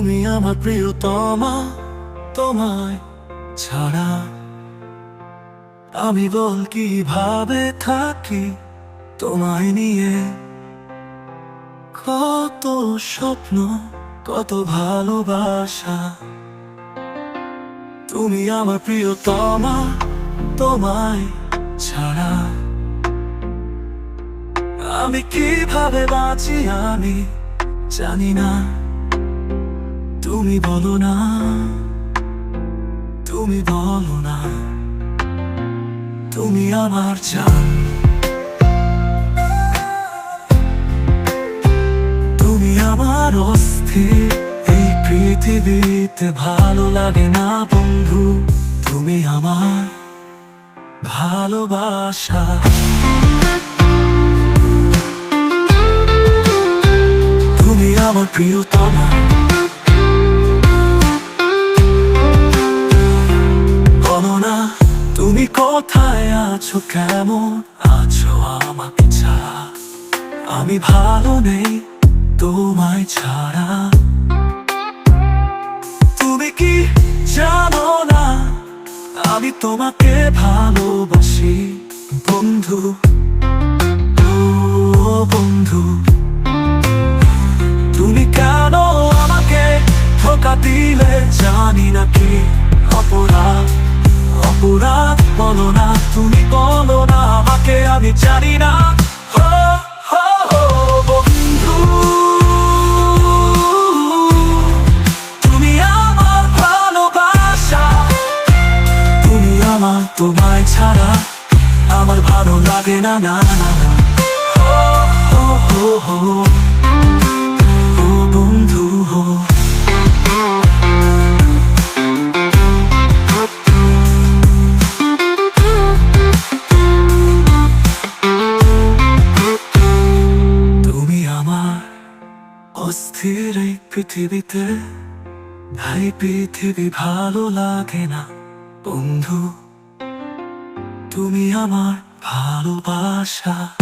আমার প্রিয়তমা, তোমায় ছাড়া। আমি বল কীভাবে থাকি তোমায় নিয়ে? কত স্বপ্ন, কত ভালোবাসা। তুমি আমার প্রিয়তমা, তোমায় ছাড়া। আমি কীভাবে বাঁচি আমি জানি না। তুমি বলো না, তুমি বলো না, তুমি আমার জান তুমি আমার অস্থির এই পৃথিবীতে ভালো লাগে না বন্ধু, তুমি আমার ভালোবাসা। তুমি আমার প্রিয়তমা আছো কেমন? আছো আমাকে ছাড়া আমি ভালো নেই তোমায় ছাড়া। তুমি কি জানো না? আমি তোমাকে ভালোবাসি, বন্ধু। বন্ধু। তুমি কেন আমাকে ধোকা দিলে? জানি না কি অপরাধ। অপরাধ বলো না তুমি বলো না আমাকে আমি জানি না তোমায় ছাড়া আমার ভালো লাগে না না না হো, অস্থির এই পৃথিবীতে ভাই পৃথিবী ভালো লাগে না। বন্ধু তুমি আমার ভালোবাসা।